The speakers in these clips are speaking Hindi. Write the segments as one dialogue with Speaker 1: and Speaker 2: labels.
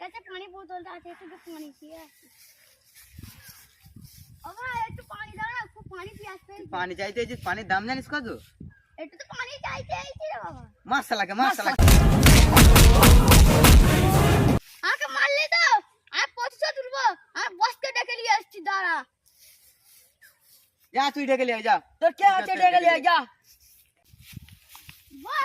Speaker 1: कैसे पानी पूर तोलता है तो के हाँ, पानी पिया अब आ एक तो पानी दो ना को पानी पिया से पानी
Speaker 2: चाहिए जिस पानी दम जाने इसका जो तो।
Speaker 1: एक तो पानी चाहिए इसी रे बाबा
Speaker 2: मस्त लगे मस्त लगे
Speaker 1: आके मार ले तो आप हाँ, पोछो दुर्बो आप हाँ, बस के डके लिए अच्छी दारा
Speaker 2: जा तू डके ले जा
Speaker 1: तो क्या अच्छे डके ले जा बस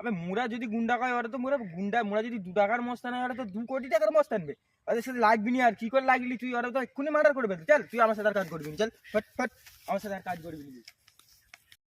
Speaker 3: আবে মোরা যদি গুন্ডা কয় ওরা তো মোরা গুন্ডা মুরা যদি দু টাকার মস্তান হয় ওরা তো দু কোটি টাকার মস্তান নেবে ওদের সাথে লাগবি না আর কি করে লাগলি তুই ওরা তো এক্ষুনি মার্ডার করবে চল তুই আমার সাথে আর কাজ করবি চল ফট ফট আমার সাথে আর কাজ করবি